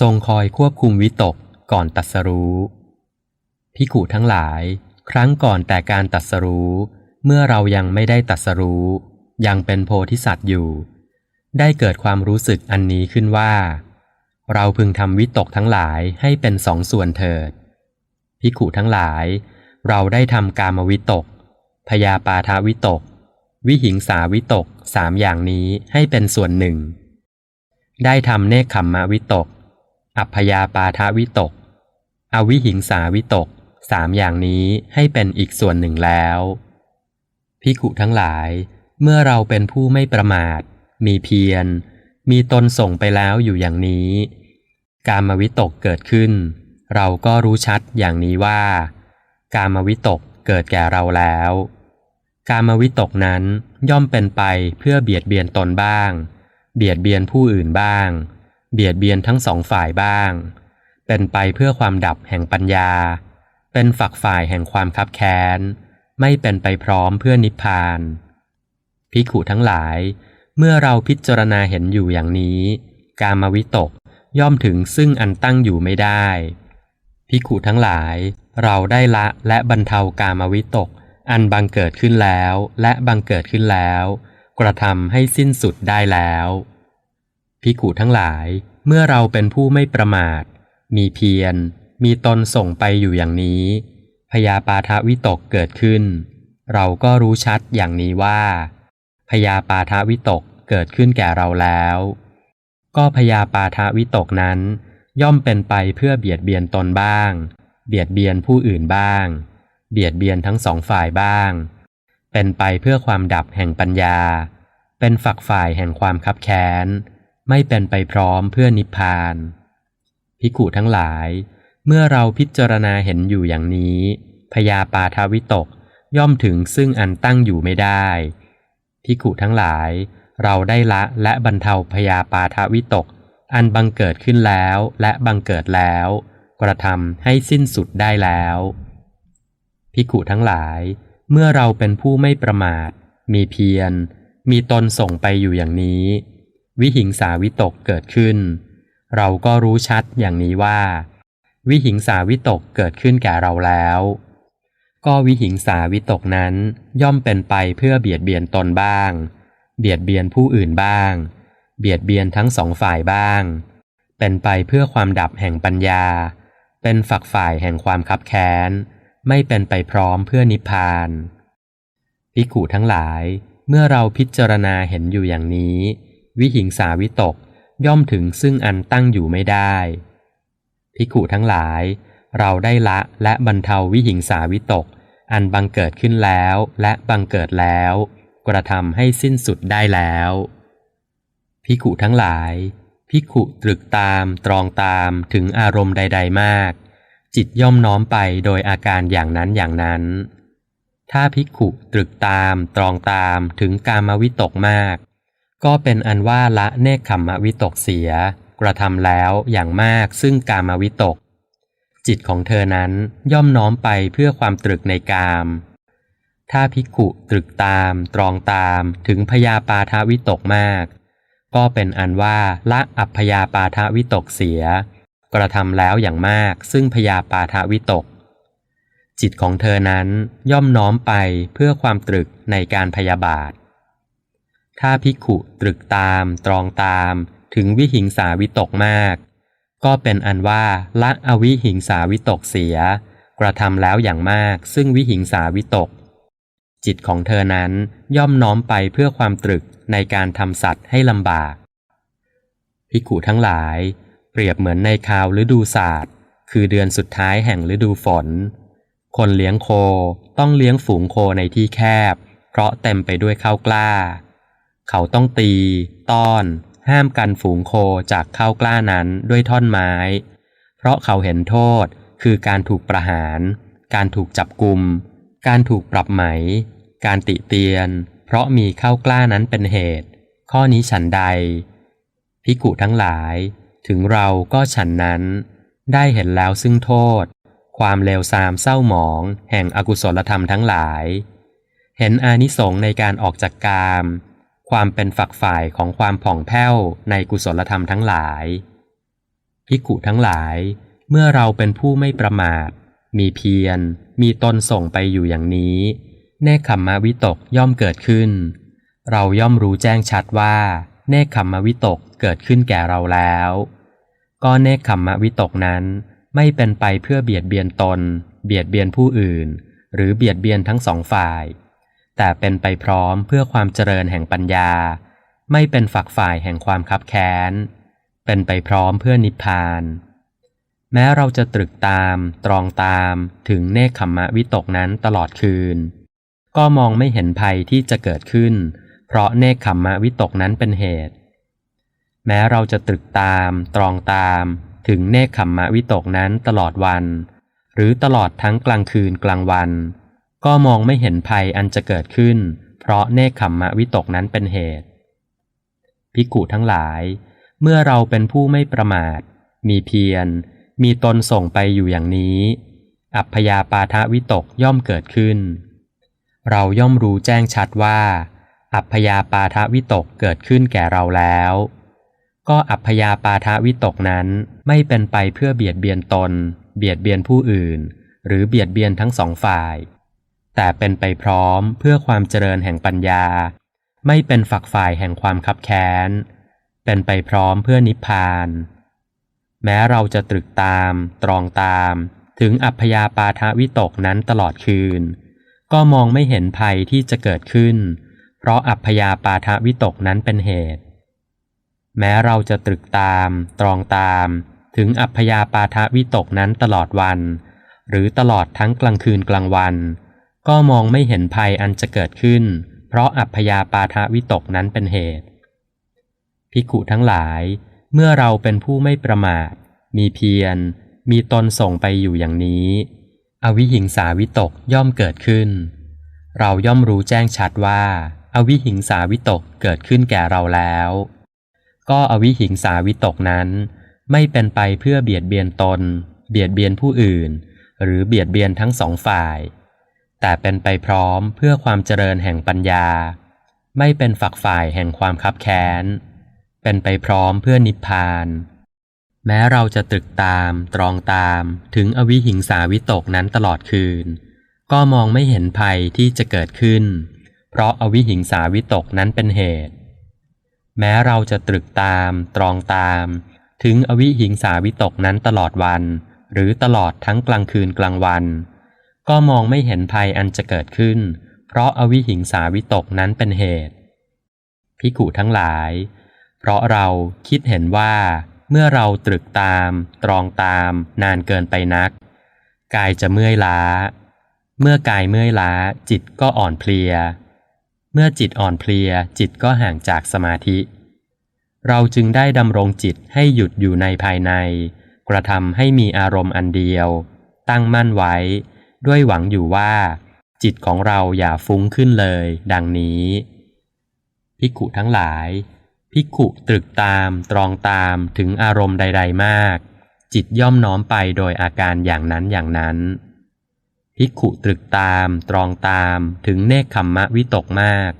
ทรงคอยควบคุมวิตกก่อนตัดสรู้พิขุทั้งหลาย ครั้งก่อนแต่การตัดสรู้ เมื่อเรายังไม่ได้ตัดสรู้ ยังเป็นโพธิสัตว์อยู่ ได้เกิดความรู้สึกอันนี้ขึ้นว่า เราพึงทำวิตกทั้งหลายให้เป็นสองส่วนเถิดพิขุทั้งหลาย เราได้ทำกามวิตก พยาปาทาวิตก วิหิงสาวิตกสามอย่างนี้ให้เป็นส่วนหนึ่ง ได้ทำเนคขมมวิตก อัพยาปาทาวิตก อวิหิงสาวิตกสามอย่างนี้ให้เป็นอีกส่วนหนึ่งแล้วพิขุทั้งหลาย เมื่อเราเป็นผู้ไม่ประมาท มีเพียร มีตนส่งไปแล้วอยู่อย่างนี้ การมวิตกเกิดขึ้น เราก็รู้ชัดอย่างนี้ว่า การมวิตกเกิดแก่เราแล้ว การมวิตกนั้นย่อมเป็นไปเพื่อเบียดเบียนตนบ้าง เบียดเบียนผู้อื่นบ้าง เบียดเบียนทั้งสองฝ่ายบ้าง เป็นไปเพื่อความดับแห่งปัญญา เป็นฝักฝ่ายแห่งความคับแค้น ไม่เป็นไปพร้อมเพื่อนิพพาน พิขุทั้งหลาย เมื่อเราพิจารณาเห็นอยู่อย่างนี้ การมวิตกย่อมถึงซึ่งอันตั้งอยู่ไม่ได้ พิขุทั้งหลาย เราได้ละและบรรเทากามวิตก อันบังเกิดขึ้นแล้วและบังเกิดขึ้นแล้ว กระทำให้สิ้นสุดได้แล้ว พิขุทั้งหลาย เมื่อเราเป็นผู้ไม่ประมาท มีเพียร มีตนส่งไปอยู่อย่างนี้ พยาปาทวิตกเกิดขึ้น เราก็รู้ชัดอย่างนี้ว่า พยาปาทวิตกเกิดขึ้นแก่เราแล้ว ก็พยาปาทวิตกนั้น ย่อมเป็นไปเพื่อเบียดเบียนตนบ้าง เบียดเบียนผู้อื่นบ้าง เบียดเบียนทั้งสองฝ่ายบ้าง เป็นไปเพื่อความดับแห่งปัญญา เป็นฝักฝ่ายแห่งความคับแค้น ไม่เป็นไปพร้อมเพื่อนิพพาน พิขุทั้งหลาย เมื่อเราพิจารณาเห็นอยู่อย่างนี้พยาปาทาวิตกย่อมถึงซึ่งอันตั้งอยู่ไม่ได้พิขุทั้งหลาย เราได้ละและบรรเทาพยาปาทาวิตก อันบังเกิดขึ้นแล้วและบังเกิดแล้ว กระทำให้สิ้นสุดได้แล้วพิขุทั้งหลาย เมื่อเราเป็นผู้ไม่ประมาท มีเพียร มีตนส่งไปอยู่อย่างนี้ วิหิงสาวิตกเกิดขึ้น เราก็รู้ชัดอย่างนี้ว่า วิหิงสาวิตกเกิดขึ้นแก่เราแล้ว ก็วิหิงสาวิตกนั้นย่อมเป็นไปเพื่อเบียดเบียนตนบ้าง เบียดเบียนผู้อื่นบ้าง เบียดเบียนทั้งสองฝ่ายบ้าง เป็นไปเพื่อความดับแห่งปัญญา เป็นฝักฝ่ายแห่งความคับแค้น ไม่เป็นไปพร้อมเพื่อนิพพานพิขุทั้งหลาย เมื่อเราพิจารณาเห็นอยู่อย่างนี้ วิหิงสาวิตกย่อมถึงซึ่งอันตั้งอยู่ไม่ได้พิขุทั้งหลาย เราได้ละและบรรเทาวิหิงสาวิตก อันบังเกิดขึ้นแล้วและบังเกิดแล้ว กระทำให้สิ้นสุดได้แล้วพิขุทั้งหลายพิขุตรึกตามตรองตามถึงอารมณ์ใด ๆ มาก จิตย่อมน้อมไปโดยอาการอย่างนั้นอย่างนั้น ถ้าพิขุตรึกตามตรองตามถึงกามวิตกมาก ก็เป็นอันว่าละเนคขมมวิตกเสีย กระทำแล้วอย่างมากซึ่งกามวิตก จิตของเธอนั้นย่อมน้อมไปเพื่อความตรึกในกาม ถ้าพิขุตรึกตาม ตรองตามถึงพยาปาทวิตกมาก ก็เป็นอันว่าละอัพยาปาทวิตกเสีย กระทำแล้วอย่างมากซึ่งพยาปาทวิตก จิตของเธอนั้นย่อมน้อมไปเพื่อความตรึกในการพยาบาท ถ้าพิขุตรึกตาม ตรองตาม ถึงวิหิงสาวิตกมาก ก็เป็นอันว่าละอวิหิงสาวิตกเสีย กระทำแล้วอย่างมาก ซึ่งวิหิงสาวิตก จิตของเธอนั้นย่อมน้อมไปเพื่อความตรึกในการทำสัตว์ให้ลำบากพิขุทั้งหลาย เปรียบเหมือนในคาวฤดูศาสตร์ คือเดือนสุดท้ายแห่งฤดูฝน คนเลี้ยงโคต้องเลี้ยงฝูงโคในที่แคบ เพราะเต็มไปด้วยข้าวกล้า เขาต้องตี ต้อน ห้ามกันฝูงโคจากข้าวกล้านั้นด้วยท่อนไม้ เพราะเขาเห็นโทษคือการถูกประหาร การถูกจับกุมการถูกปรับไหม การติเตียน เพราะมีข้าวกล้านั้นเป็นเหตุ ข้อนี้ฉันใด พิกุทั้งหลาย ถึงเราก็ฉันนั้น ได้เห็นแล้วซึ่งโทษ ความเลวทรามเศร้าหมอง แห่งอกุศลธรรมทั้งหลาย เห็นอานิสงส์ในการออกจากกาม ความเป็นฝักฝ่ายของความผ่องแผ้วในกุศลธรรมทั้งหลายภิกขุทั้งหลาย เมื่อเราเป็นผู้ไม่ประมาท มีเพียร มีตนส่งไปอยู่อย่างนี้ เนคขมมวิตกย่อมเกิดขึ้น เราย่อมรู้แจ้งชัดว่า เนคขมมวิตกเกิดขึ้นแก่เราแล้ว ก็เนคขมมวิตกนั้นไม่เป็นไปเพื่อเบียดเบียนตน เบียดเบียนผู้อื่น หรือเบียดเบียนทั้งสองฝ่าย แต่เป็นไปพร้อมเพื่อความเจริญแห่งปัญญา ไม่เป็นฝักฝ่ายแห่งความคับแค้น เป็นไปพร้อมเพื่อนิพพาน แม้เราจะตรึกตาม ตรองตามถึงเนคขมมะวิตกนั้นตลอดคืน ก็มองไม่เห็นภัยที่จะเกิดขึ้น เพราะเนคขมมะวิตกนั้นเป็นเหตุ แม้เราจะตรึกตาม ตรองตามถึงเนคขมมะวิตกนั้นตลอดวัน หรือตลอดทั้งกลางคืนกลางวัน ก็มองไม่เห็นภัยอันจะเกิดขึ้น เพราะเนคขมมะวิตกนั้นเป็นเหตุภิกุทั้งหลาย เมื่อเราเป็นผู้ไม่ประมาท มีเพียร มีตนส่งไปอยู่อย่างนี้ อัพพยาปาทวิตกย่อมเกิดขึ้น เราย่อมรู้แจ้งชัดว่า อัพพยาปาทวิตกเกิดขึ้นแก่เราแล้ว ก็อัพพยาปาทวิตกนั้นไม่เป็นไปเพื่อเบียดเบียนตน เบียดเบียนผู้อื่น หรือเบียดเบียนทั้งสองฝ่าย แต่เป็นไปพร้อมเพื่อความเจริญแห่งปัญญา ไม่เป็นฝักฝ่ายแห่งความคับแค้น เป็นไปพร้อมเพื่อนิพพาน แม้เราจะตรึกตาม ตรองตาม ถึงอัพยาปาทวิตกนั้นตลอดคืน ก็มองไม่เห็นภัยที่จะเกิดขึ้น เพราะอัพยาปาทวิตกนั้นเป็นเหตุ แม้เราจะตรึกตาม ตรองตาม ถึงอัพยาปาทวิตกนั้นตลอดวัน หรือตลอดทั้งกลางคืนกลางวัน ก็มองไม่เห็นภัยอันจะเกิดขึ้น เพราะอัพยาปาทวิตกนั้นเป็นเหตุ ภิกขุทั้งหลาย เมื่อเราเป็นผู้ไม่ประมาท มีเพียร มีตนส่งไปอยู่อย่างนี้ อวิหิงสาวิตกย่อมเกิดขึ้น เราย่อมรู้แจ้งชัดว่า อวิหิงสาวิตกเกิดขึ้นแก่เราแล้ว ก็อวิหิงสาวิตกนั้น ไม่เป็นไปเพื่อเบียดเบียนตน เบียดเบียนผู้อื่น หรือเบียดเบียนทั้งสองฝ่าย แต่เป็นไปพร้อมเพื่อความเจริญแห่งปัญญา ไม่เป็นฝักฝ่ายแห่งความคับแค้น เป็นไปพร้อมเพื่อนิพพาน แม้เราจะตรึกตาม ตรองตามถึงอวิหิงสาวิตกนั้นตลอดคืน ก็มองไม่เห็นภัยที่จะเกิดขึ้น เพราะอวิหิงสาวิตกนั้นเป็นเหตุ แม้เราจะตรึกตาม ตรองตาม ถึงอวิหิงสาวิตกนั้นตลอดวัน หรือตลอดทั้งกลางคืนกลางวัน ก็มองไม่เห็นภัยอันจะเกิดขึ้น เพราะอวิหิงสาวิตกนั้นเป็นเหตุ พิกุทั้งหลาย เพราะเราคิดเห็นว่า เมื่อเราตรึกตาม ตรองตาม นานเกินไปนัก กายจะเมื่อยล้า เมื่อกายเมื่อยล้า จิตก็อ่อนเพลีย เมื่อจิตอ่อนเพลีย จิตก็ห่างจากสมาธิ เราจึงได้ดำรงจิตให้หยุดอยู่ในภายใน กระทำให้มีอารมณ์อันเดียว ตั้งมั่นไว้ ด้วยหวังอยู่ว่า จิตของเราอย่าฟุ้งขึ้นเลย ดังนี้ภิกขุทั้งหลายภิกขุตรึกตามตรองตามถึงอารมณ์ใด ๆ มาก จิตย่อมน้อมไปโดยอาการอย่างนั้นอย่างนั้นภิกขุตรึกตาม ตรองตามถึงเนคขมมะวิตกมาก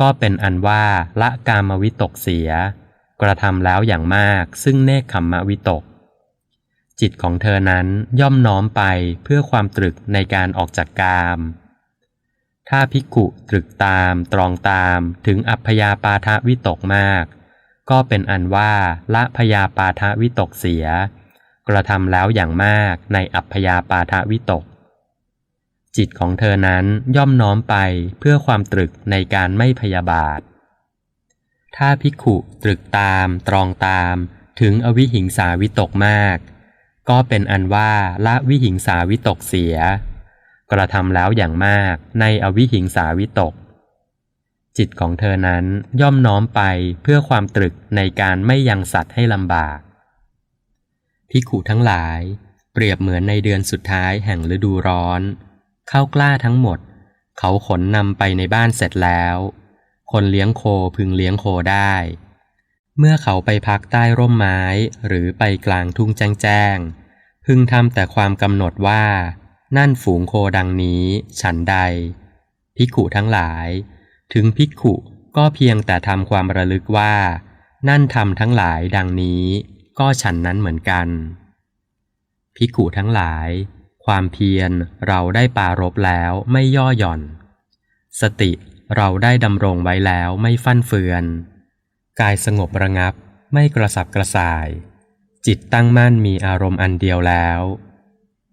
ก็เป็นอันว่าละกามวิตกเสีย กระทำแล้วอย่างมากซึ่งเนคขมมะวิตก จิตของเธอนั้นย่อมน้อมไปเพื่อความตรึกในการออกจากกาม ถ้าภิกขุตรึกตามตรองตามถึงอัพยาปาทวิตกมาก ก็เป็นอันว่าละพยาปาทวิตกเสีย กระทำแล้วอย่างมากในอัพยาปาทวิตก จิตของเธอนั้นย่อมน้อมไปเพื่อความตรึกในการไม่พยาบาท ถ้าภิกขุตรึกตามตรองตามถึงอวิหิงสาวิตกมาก ก็เป็นอันว่าละวิหิงสาวิตกเสีย กระทำแล้วอย่างมากในอวิหิงสาวิตก จิตของเธอนั้นย่อมน้อมไปเพื่อความตรึกในการไม่ยังสัตว์ให้ลำบากพิขุทั้งหลาย เปรียบเหมือนในเดือนสุดท้ายแห่งฤดูร้อน เข้ากล้าทั้งหมด เขาขนนำไปในบ้านเสร็จแล้ว คนเลี้ยงโคพึงเลี้ยงโคได้ เมื่อเขาไปพักใต้ร่มไม้หรือไปกลางทุ่งแจ้งๆพึงทำแต่ความกำหนดว่า นั่นฝูงโคดังนี้ ฉันใดภิกุทั้งหลาย ถึงภิกุก็เพียงแต่ทำความระลึกว่า นั่นทำทั้งหลายดังนี้ ก็ฉันนั้นเหมือนกันภิกุทั้งหลาย ความเพียรเราได้ปารบแล้วไม่ย่อหย่อน สติเราได้ดำรงไว้แล้วไม่ฟั่นเฟือน กายสงบระงับไม่กระสับกระส่าย จิตตั้งมั่นมีอารมณ์อันเดียวแล้ว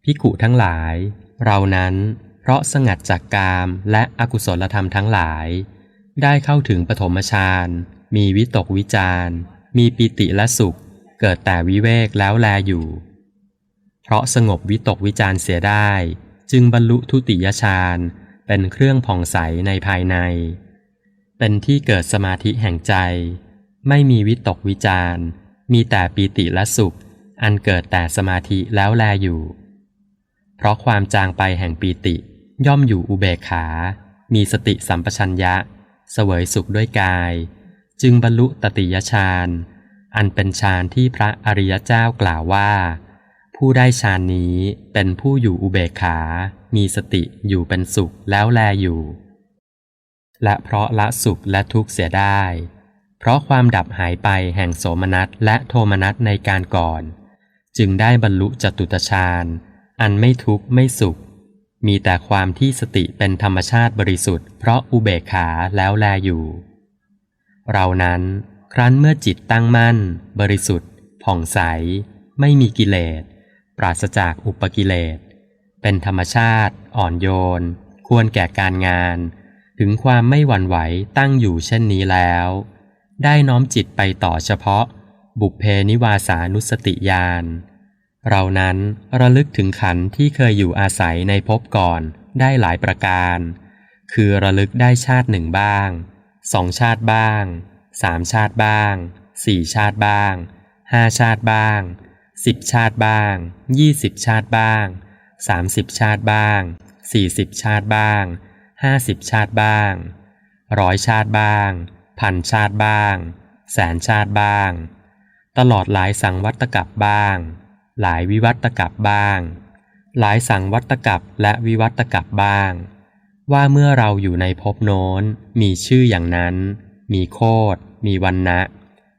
ภิกุทั้งหลาย เรานั้นเพราะสงัดจากกามและอกุศลธรรมทั้งหลาย ได้เข้าถึงปฐมฌานมีวิตกวิจารมีปิติและสุข เกิดแต่วิเวกแล้วแลอยู่ เพราะสงบวิตกวิจารเสียได้ จึงบรรลุทุติยฌานเป็นเครื่องผ่องใสในภายใน เป็นที่เกิดสมาธิแห่งใจ ไม่มีวิตกวิจารมีแต่ปีติและสุข อันเกิดแต่สมาธิแล้วแลอยู่ เพราะความจางไปแห่งปีติ ย่อมอยู่อุเบกขา มีสติสัมปชัญญะ เสวยสุขด้วยกาย จึงบรรลุตติยฌาน อันเป็นฌานที่พระอริยเจ้ากล่าวว่า ผู้ได้ฌานนี้เป็นผู้อยู่อุเบกขา มีสติอยู่เป็นสุขแล้วแลอยู่ และเพราะละสุขและทุกข์เสียได้ เพราะความดับหายไปแห่งโสมนัสและโทมนัสในการก่อน จึงได้บรรลุจตุตฌานอันไม่ทุกข์ไม่สุข มีแต่ความที่สติเป็นธรรมชาติบริสุทธิ์เพราะอุเบกขาแล้วแลอยู่ เรานั้นครั้นเมื่อจิตตั้งมั่น บริสุทธิ์ ผ่องใส ไม่มีกิเลส ปราศจากอุปกิเลส เป็นธรรมชาติ อ่อนโยน ควรแก่การงาน ถึงความไม่หวั่นไหวตั้งอยู่เช่นนี้แล้ว ได้น้อมจิตไปต่อเฉพาะ บุพเพนิวาสานุสติญาณเรานั้นระลึกถึงขันธ์ที่เคยอยู่อาศัยในภพก่อนได้หลายประการ คือระลึกได้ชาติหนึ่งบ้างสองชาติบ้างสามชาติบ้างสี่ชาติบ้างห้าชาติบ้างสิบชาติบ้างยี่สิบชาติบ้างสามสิบชาติบ้างสี่สิบชาติบ้างห้าสิบชาติบ้างร้อยชาติบ้าง พันชาติบ้าง แสนชาติบ้าง ตลอดหลายสังวัตกับบ้าง หลายวิวัตกับบ้าง หลายสังวัตกับและวิวัตกับบ้าง ว่าเมื่อเราอยู่ในภพโน้น มีชื่ออย่างนั้น มีโคดมีวันนะ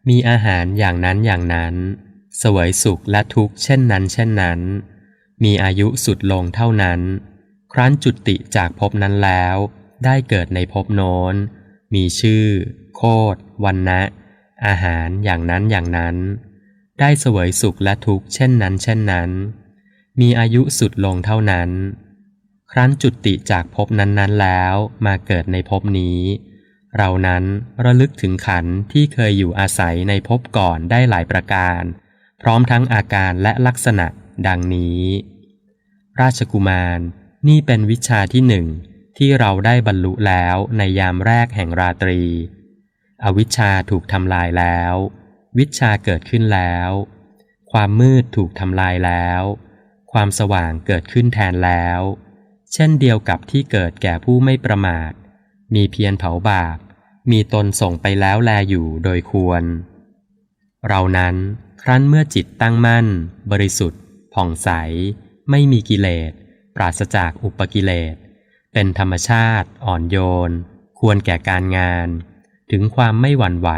มีอาหารอย่างนั้นอย่างนั้นเสวยสุขและทุกข์เช่นนั้น เช่นนั้น มีอายุสุดลงเท่านั้น ครั้นจุติจากภพนั้นแล้ว ได้เกิดในภพโน้น มีชื่อ คดวันนะอาหารอย่างนั้นอย่างนั้น ได้เสวยสุขและทุกข์เช่นนั้นเช่นนั้น มีอายุสุดลงเท่านั้น ครั้นจุติจากภพนั้นๆแล้วมาเกิดในภพนี้ เรานั้นระลึกถึงขันที่เคยอยู่อาศัยในภพก่อนได้หลายประการ พร้อมทั้งอาการและลักษณะดังนี้ ราชกุมารนี่เป็นวิชาที่หนึ่งที่เราได้บรรลุแล้วในยามแรกแห่งราตรี อวิชชาถูกทำลายแล้ว วิชาเกิดขึ้นแล้ว ความมืดถูกทำลายแล้ว ความสว่างเกิดขึ้นแทนแล้ว เช่นเดียวกับที่เกิดแก่ผู้ไม่ประมาท มีเพียรเผาบาป มีตนส่งไปแล้วแลอยู่โดยควร เรานั้นครั้นเมื่อจิตตั้งมั่น บริสุทธิ์ ผ่องใส ไม่มีกิเลส ปราศจากอุปกิเลส เป็นธรรมชาติ อ่อนโยน ควรแก่การงาน ถึงความไม่หวั่นไหว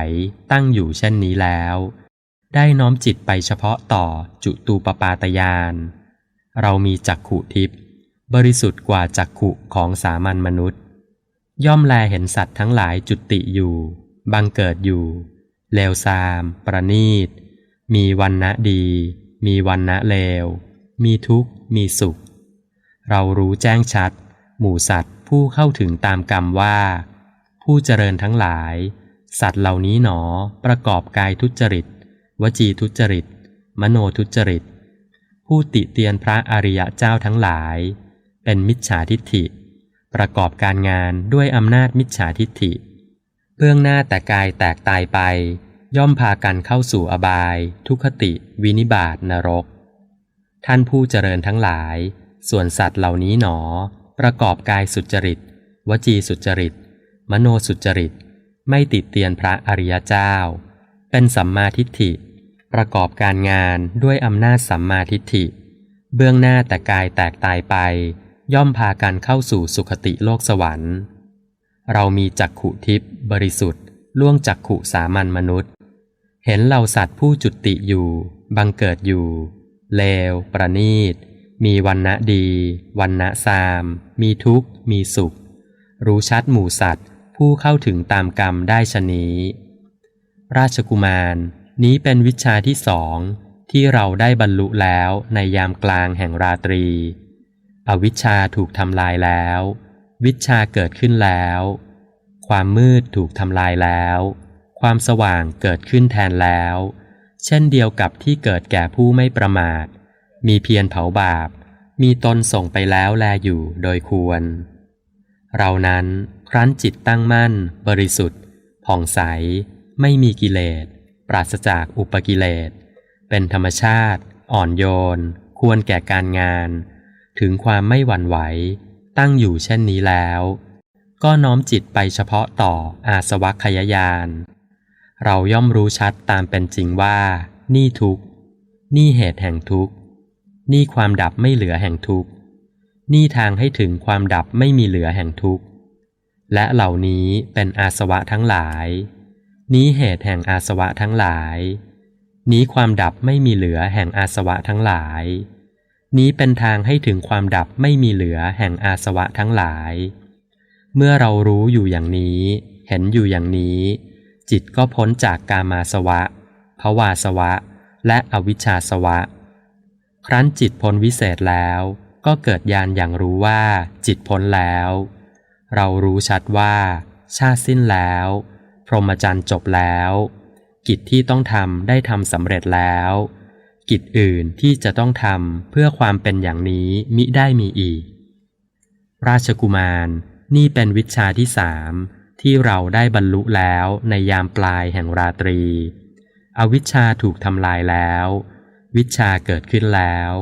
ตั้งอยู่เช่นนี้แล้ว ได้น้อมจิตไปเฉพาะต่อจุตูปปาตยาน เรามีจักขุทิพย์บริสุทธิ์กว่าจักขุของสามัญมนุษย์ ย่อมแลเห็นสัตว์ทั้งหลายจุติอยู่ บังเกิดอยู่ เลวซาม ประนีต มีวันณะดี มีวันณะเลว มีทุกข์ มีสุข เรารู้แจ้งชัด หมู่สัตว์ผู้เข้าถึงตามกรรมว่า ผู้เจริญทั้งหลาย สัตว์เหล่านี้หนอประกอบกายทุจริต วจีทุจริต มโนทุจริต ผู้ติเตียนพระอริยเจ้าทั้งหลาย เป็นมิจฉาทิฏฐิ ประกอบการงานด้วยอำนาจมิจฉาทิฏฐิ เบื้องหน้าแต่กายแตกตายไป ย่อมพากันเข้าสู่อบาย ทุกขติ วินิบาตนรก ท่านผู้เจริญทั้งหลาย ส่วนสัตว์เหล่านี้หนอ ประกอบกายสุจริต วจีสุจริต มโนสุจริต ไม่ติดเตียนพระอริยเจ้า เป็นสัมมาทิฏฐิ ประกอบการงานด้วยอำนาจสัมมาทิฏฐิ เบื้องหน้าแต่กายแตกตายไป ย่อมพากันเข้าสู่สุคติโลกสวรรค์ เรามีจักขุทิพย์บริสุทธิ์ ล่วงจักขุสามัญมนุษย์ เห็นเหล่าสัตว์ผู้จุติอยู่ บังเกิดอยู่ เลว ประณีตมีวันณะดี วันณะซาม มีทุกข์ มีสุข รู้ชัดหมู่สัตว์ ผู้เข้าถึงตามกรรมได้ชะนี้ ราชกุมารนี้เป็นวิชาที่สองที่เราได้บรรลุแล้วในยามกลางแห่งราตรี อวิชชาถูกทำลายแล้ว วิชาเกิดขึ้นแล้ว ความมืดถูกทำลายแล้ว ความสว่างเกิดขึ้นแทนแล้ว เช่นเดียวกับที่เกิดแก่ผู้ไม่ประมาท มีเพียรเผาบาป มีตนส่งไปแล้วแลอยู่โดยควร เรานั้น รั้นจิตตั้งมั่น บริสุทธิ์ ผ่องใส ไม่มีกิเลส ปราศจากอุปกิเลส เป็นธรรมชาติ อ่อนโยน ควรแก่การงาน ถึงความไม่หวั่นไหว ตั้งอยู่เช่นนี้แล้ว ก็น้อมจิตไปเฉพาะต่ออาสวัคยายาน เราย่อมรู้ชัดตามเป็นจริงว่า นี่ทุกนี่เหตุแห่งทุกนี่ความดับไม่เหลือแห่งทุกนี่ทางให้ถึงความดับไม่มีเหลือแห่งทุกข์ และเหล่านี้เป็นอาสวะทั้งหลาย นี้เหตุแห่งอาสวะทั้งหลาย นี้ความดับไม่มีเหลือแห่งอาสวะทั้งหลาย นี้เป็นทางให้ถึงความดับไม่มีเหลือแห่งอาสวะทั้งหลาย เมื่อเรารู้อยู่อย่างนี้ เห็นอยู่อย่างนี้ จิตก็พ้นจากกามาสวะภวาสวะ และอวิชชาสวะ ครั้นจิตพ้นวิเศษแล้ว ก็เกิดญาณอย่างรู้ว่าจิตพ้นแล้ว เรารู้ชัดว่า ชาติสิ้นแล้ว พรหมจรรย์จบแล้ว กิจที่ต้องทำได้ทำสำเร็จแล้ว กิจอื่นที่จะต้องทำเพื่อความเป็นอย่างนี้มิได้มีอีก ราชกุมารนี่เป็นวิชาที่สามที่เราได้บรรลุแล้วในยามปลายแห่งราตรี อวิชชาถูกทำลายแล้ว วิชาเกิดขึ้นแล้ว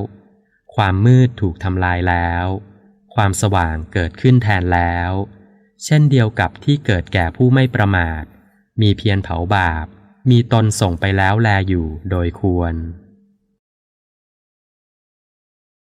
ความมืดถูกทำลายแล้ว ความสว่างเกิดขึ้นแทนแล้ว เช่นเดียวกับที่เกิดแก่ผู้ไม่ประมาท มีเพียรเผาบาป มีตนส่งไปแล้วแลอยู่โดยควร